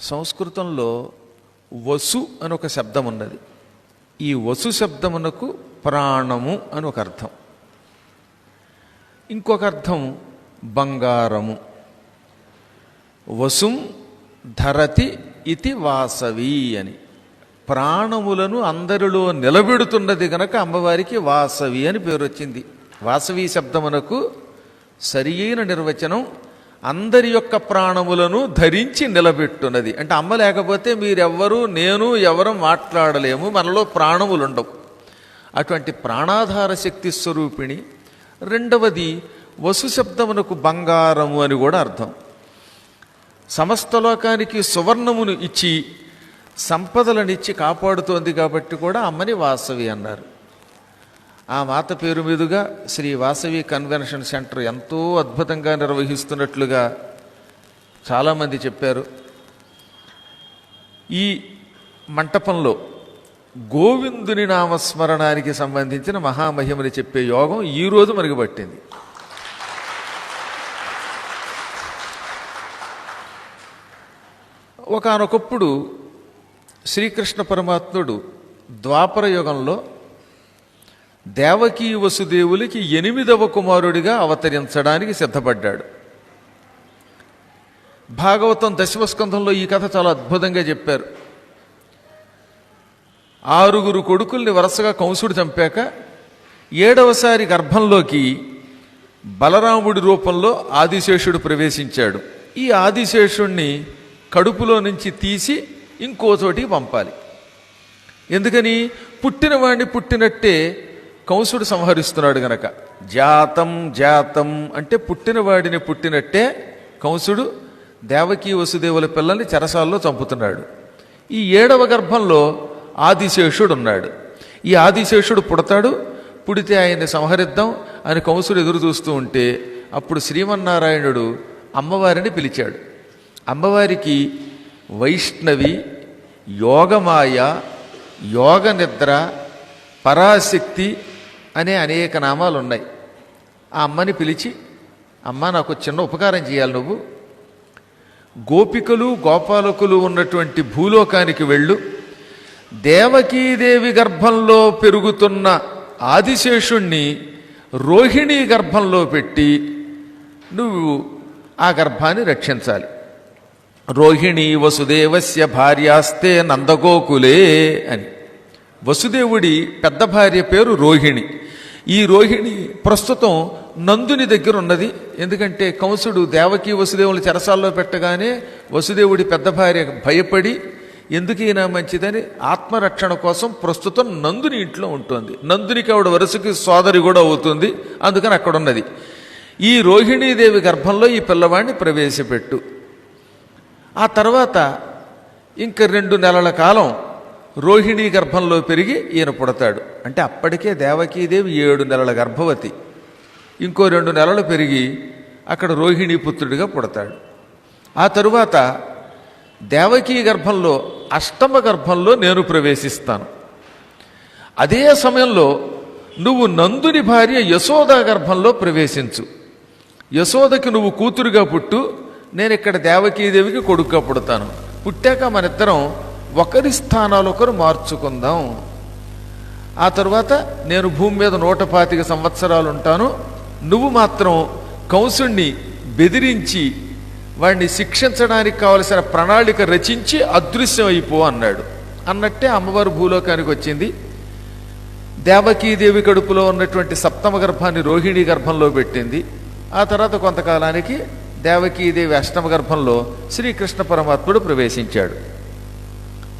సంస్కృతంలో వసు అని ఒక శబ్దం ఉన్నది. ఈ వసు శబ్దమునకు ప్రాణము అని ఒక అర్థం. ఇంకొక అర్థం బంగారము. వసుం ధరతి ఇతి వాసవి అని. ప్రాణములను అందరిలో నిలబెడుతున్నది గనక అమ్మవారికి వాసవి అని పేరు వచ్చింది వాసవి శబ్దమునకు సరియైన నిర్వచనం అందరి యొక్క ప్రాణములను ధరించి నిలబెట్టున్నది. అంటే అమ్మ లేకపోతే మీరెవ్వరూ నేను ఎవరు మాట్లాడలేము మనలో ప్రాణములు ఉండవు అటువంటి ప్రాణాధార శక్తి స్వరూపిణి. రెండవది వసుశబ్దమునకు బంగారము అని కూడా అర్థం. సమస్త లోకానికి సువర్ణమును ఇచ్చి సంపదలనిచ్చి కాపాడుతోంది కాబట్టి కూడా అమ్మని వాసవి అన్నారు. ఆ మాత పేరు మీదుగా శ్రీ వాసవి కన్వెన్షన్ సెంటర్ ఎంతో అద్భుతంగా నిర్వహిస్తున్నట్లుగా చాలామంది చెప్పారు. ఈ మంటపంలో గోవిందుని నామస్మరణానికి సంబంధించిన మహామహిమని చెప్పే యోగం ఈరోజు మనకు పట్టింది ఒకానొకప్పుడు శ్రీకృష్ణ పరమాత్ముడు ద్వాపర యుగంలో దేవకీ వసుదేవులకి ఎనిమిదవ కుమారుడిగా అవతరించడానికి సిద్ధపడ్డాడు. భాగవతం దశమస్కంధంలో ఈ కథ చాలా అద్భుతంగా చెప్పారు. ఆరుగురు కొడుకుల్ని వరుసగా కంసుడు చంపాక ఏడవసారి గర్భంలోకి బలరాముడి రూపంలో ఆదిశేషుడు ప్రవేశించాడు. ఈ ఆదిశేషుణ్ణి కడుపులో నుంచి తీసి ఇంకో చోటికి పంపాలి. ఎందుకని? పుట్టినవాడిని పుట్టినట్టే కంసుడు సంహరిస్తున్నాడు గనక. జాతం జాతం అంటే పుట్టినవాడిని పుట్టినట్టే కంసుడు దేవకీ వసుదేవుల పిల్లల్ని చెరసాల్లో చంపుతున్నాడు. ఈ ఏడవ గర్భంలో ఆదిశేషుడు ఉన్నాడు ఈ ఆదిశేషుడు పుడతాడు పుడితే ఆయన్ని సంహరిద్దాం అని కంసుడు ఎదురు చూస్తూ ఉంటే అప్పుడు శ్రీమన్నారాయణుడు అమ్మవారిని పిలిచాడు. అమ్మవారికి వైష్ణవి యోగమాయ యోగ నిద్ర పరాశక్తి అనే అనేక నామాలు ఉన్నాయి ఆ అమ్మని పిలిచి అమ్మ నాకు చిన్న ఉపకారం చేయాలి నువ్వు. గోపికలు గోపాలకులు ఉన్నటువంటి భూలోకానికి వెళ్ళు. దేవకీదేవి గర్భంలో పెరుగుతున్న ఆదిశేషుణ్ణి రోహిణి గర్భంలో పెట్టి నువ్వు ఆ గర్భాన్ని రక్షించాలి. రోహిణి వసుదేవస్య భార్యాస్తే నందగోకులే అని. వసుదేవుడి పెద్ద భార్య పేరు రోహిణి. ఈ రోహిణి ప్రస్తుతం నందుని దగ్గర ఉన్నది. ఎందుకంటే కంసుడు దేవకి వసుదేవుని చెరసాల్లో పెట్టగానే వసుదేవుడి పెద్ద భార్య భయపడి ఎందుకైనా మంచిదని? ఆత్మరక్షణ కోసం ప్రస్తుతం నందుని ఇంట్లో ఉంటుంది. నందునికి ఆవిడ వరుసకి సోదరి కూడా అవుతుంది. అందుకని అక్కడ ఉన్నది. ఈ రోహిణీదేవి గర్భంలో ఈ పిల్లవాడిని ప్రవేశపెట్టు. ఆ తర్వాత ఇంక రెండు నెలల కాలం రోహిణీ గర్భంలో పెరిగి ఈయన పుడతాడు. అంటే అప్పటికే దేవకీదేవి ఏడు నెలల గర్భవతి. ఇంకో రెండు నెలలు పెరిగి అక్కడ రోహిణీ పుత్రుడిగా పుడతాడు. ఆ తరువాత దేవకీ గర్భంలో అష్టమ గర్భంలో నేను ప్రవేశిస్తాను. అదే సమయంలో నువ్వు నందుని భార్య యశోద గర్భంలో ప్రవేశించు. యశోదకి నువ్వు కూతురుగా పుట్టు నేను ఇక్కడ దేవకీదేవికి కొడుకుగా పుడతాను. పుట్టాక మన ఇద్దరం ఒకరి స్థానాలు ఒకరు మార్చుకుందాం. ఆ తర్వాత నేను భూమి మీద నూట పాతిక సంవత్సరాలు ఉంటాను. నువ్వు మాత్రం కంసుణ్ణి బెదిరించి వాడిని శిక్షించడానికి కావలసిన ప్రణాళిక రచించి అదృశ్యం అయిపో అన్నాడు. అన్నట్టే అమ్మవారు భూలోకానికి వచ్చింది. దేవకీదేవి కడుపులో ఉన్నటువంటి సప్తమ గర్భాన్ని రోహిణి గర్భంలో పెట్టింది. ఆ తర్వాత కొంతకాలానికి దేవకీదేవి అష్టమ గర్భంలో శ్రీకృష్ణ పరమాత్ముడు ప్రవేశించాడు.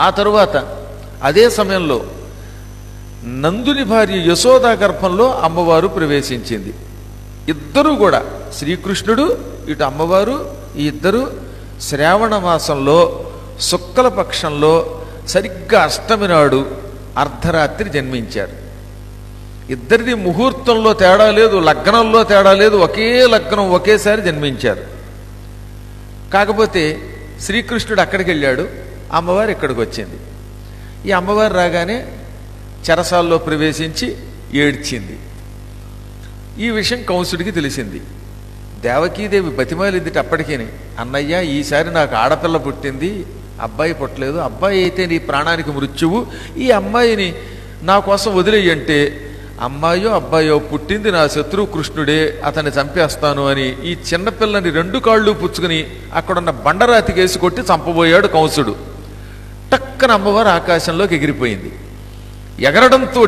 ఆ తరువాత అదే సమయంలో నందుని భార్య యశోదా గర్భంలో అమ్మవారు ప్రవేశించింది. ఇద్దరూ కూడా శ్రీకృష్ణుడు ఇటు అమ్మవారు ఈ ఇద్దరు శ్రావణ మాసంలో శుక్ల పక్షంలో సరిగ్గా అష్టమి నాడు అర్ధరాత్రి జన్మించారు. ఇద్దరిది ముహూర్తంలో తేడా లేదు లగ్నంలో తేడా లేదు ఒకే లగ్నం ఒకేసారి జన్మించారు. కాకపోతే శ్రీకృష్ణుడు అక్కడికి వెళ్ళాడు అమ్మవారు ఇక్కడికి వచ్చింది. ఈ అమ్మవారు రాగానే చెరసాల్లో ప్రవేశించి ఏడ్చింది. ఈ విషయం కంసుడికి తెలిసింది. దేవకీదేవి బతిమాలిందిట అప్పటికేని అన్నయ్య ఈసారి నాకు ఆడపిల్ల పుట్టింది అబ్బాయి పుట్టలేదు అబ్బాయి అయితే నీ ప్రాణానికి మృత్యువు ఈ అమ్మాయిని నా కోసం వదిలేయంటే అమ్మాయో అబ్బాయో పుట్టింది నా శత్రువు కృష్ణుడే అతన్ని చంపేస్తాను అని ఈ చిన్నపిల్లని రెండు కాళ్ళు పుచ్చుకుని అక్కడున్న బండరాతికేసి కొట్టి చంపబోయాడు కంసుడు టక్కన అమ్మవారు ఆకాశంలోకి ఎగిరిపోయింది. ఎగరడంతో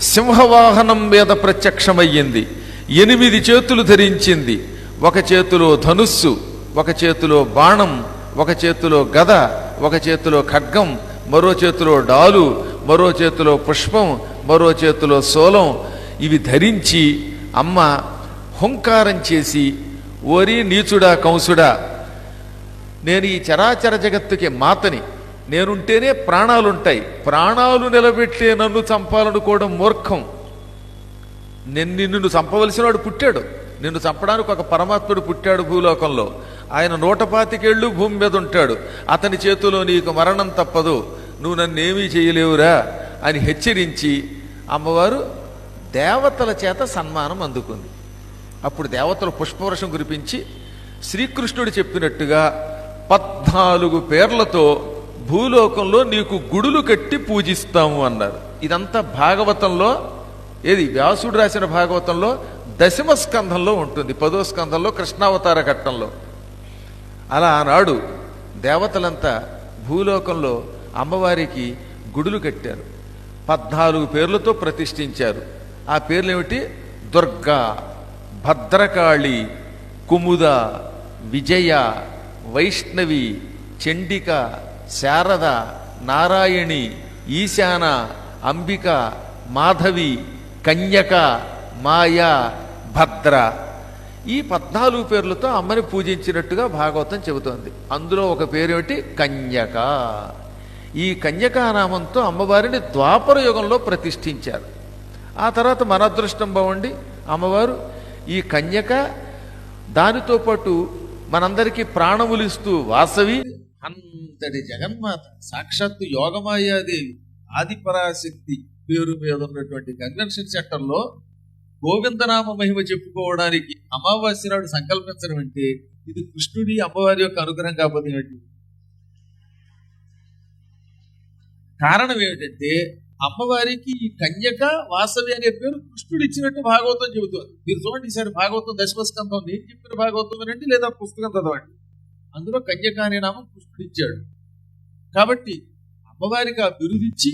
సింహవాహనం మీద ప్రత్యక్షమయ్యింది. ఎనిమిది చేతులు ధరించింది. ఒక చేతిలో ధనుస్సు ఒక చేతిలో బాణం ఒక చేతిలో గద ఒక చేతిలో ఖడ్గం మరో చేతిలో డాలు మరో చేతిలో పుష్పం మరో చేతిలో సోలం. ఇవి ధరించి అమ్మ హుంకారం చేసి ఓరి నీచుడా కంసుడా నేను ఈ చరాచర జగత్తుకి మాతని. నేనుంటేనే ప్రాణాలుంటాయి. ప్రాణాలు నిలబెట్టే నన్ను చంపాలనుకోవడం మూర్ఖం. నేను నిన్ను చంపవలసిన వాడు పుట్టాడు. నిన్ను చంపడానికి ఒక పరమాత్ముడు పుట్టాడు భూలోకంలో. ఆయన నూట పాతికేళ్ళు భూమి మీద ఉంటాడు. అతని చేతిలో నీకు మరణం తప్పదు. నువ్వు నన్నేమీ చేయలేవురా అని హెచ్చరించి అమ్మవారు దేవతల చేత సన్మానం అందుకుంది. అప్పుడు దేవతలు పుష్పవర్షం కురిపించి శ్రీకృష్ణుడు చెప్పినట్టుగా పద్నాలుగు పేర్లతో భూలోకంలో నీకు గుడులు కట్టి పూజిస్తాము అన్నారు. ఇదంతా భాగవతంలో ఏది వ్యాసుడు రాసిన భాగవతంలో దశమ స్కంధంలో ఉంటుంది పదో స్కంధంలో కృష్ణావతార ఘట్టంలో. అలా ఆనాడు దేవతలంతా భూలోకంలో అమ్మవారికి గుడులు కట్టారు పద్నాలుగు పేర్లతో ప్రతిష్ఠించారు. ఆ పేర్లు ఏమిటి దుర్గా భద్రకాళి కుముద విజయ వైష్ణవి చండిక శారద నారాయణి ఈశాన అంబిక మాధవి కన్యక మాయ భద్ర. ఈ పద్నాలుగు పేర్లతో అమ్మని పూజించినట్టుగా భాగవతం చెబుతోంది. అందులో ఒక పేరేమిటి? కన్యక. ఈ కన్యకానామంతో అమ్మవారిని ద్వాపర యుగంలో ప్రతిష్ఠించారు. ఆ తర్వాత మన అదృష్టం బాగుండి అమ్మవారు ఈ కన్యక దానితో పాటు మనందరికీ ప్రాణములిస్తూ వాసవి అంతటి జగన్మాత సాక్షాత్తు యోగమాయాదేవి ఆదిపరాశక్తి పేరు మీద ఉన్నటువంటి కన్వెన్షన్ సెంటర్లో గోవిందనామ మహిమ చెప్పుకోవడానికి అమావాస్య నాడు సంకల్పించడం అంటే ఇది కృష్ణుడి అమ్మవారి యొక్క అనుగ్రహం కాకపోతే కారణం ఏమిటంటే అమ్మవారికి ఈ కన్యక వాసవి అనే పేరు కృష్ణుడు ఇచ్చినట్టు భాగవతం చెబుతుంది. మీరు చూడండి ఈసారి భాగవతం దశమస్కంధం నేను చెప్పిన భాగవతం వినండి లేదా పుస్తకం చదవండి. అందులో కన్యక అనే నామం కృష్ణుడిచ్చాడు కాబట్టి అమ్మవారికి ఆ బిరుదిచ్చి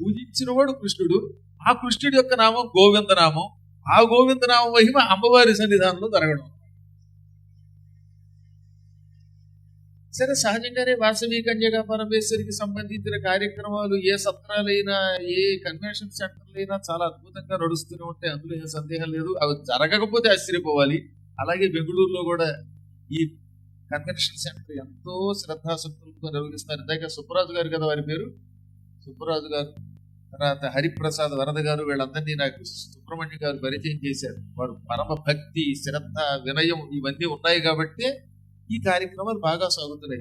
పూజించినవాడు కృష్ణుడు. ఆ కృష్ణుడి యొక్క నామం గోవింద నామం. ఆ గోవింద నామం మహిమ అమ్మవారి సన్నిధానంలో జరగడం. సరే సహజంగానే వాసవి కన్యగా పరమేశ్వరికి సంబంధించిన కార్యక్రమాలు ఏ సత్రాలైనా ఏ కన్వెన్షన్ సెంటర్లైనా చాలా అద్భుతంగా నడుస్తూనే ఉంటాయి. అందులో ఏ సందేహం లేదు. అవి జరగకపోతే ఆశ్చర్యపోవాలి. అలాగే బెంగళూరులో కూడా ఈ కన్వెన్షన్ సెంటర్ ఎంతో శ్రద్ధాశక్తులతో నిర్వహిస్తారు. ఇందాక సుబ్బరాజు గారు కదా వారి పేరు? సుబ్బరాజు గారు తర్వాత హరిప్రసాద్ వరద గారు వీళ్ళందరినీ నాకు సుబ్రహ్మణ్యం గారు పరిచయం చేశారు. వారు పరమ భక్తి శ్రద్ధ వినయం ఇవన్నీ ఉన్నాయి కాబట్టి ఈ కార్యక్రమాలు బాగా సాగుతున్నాయి.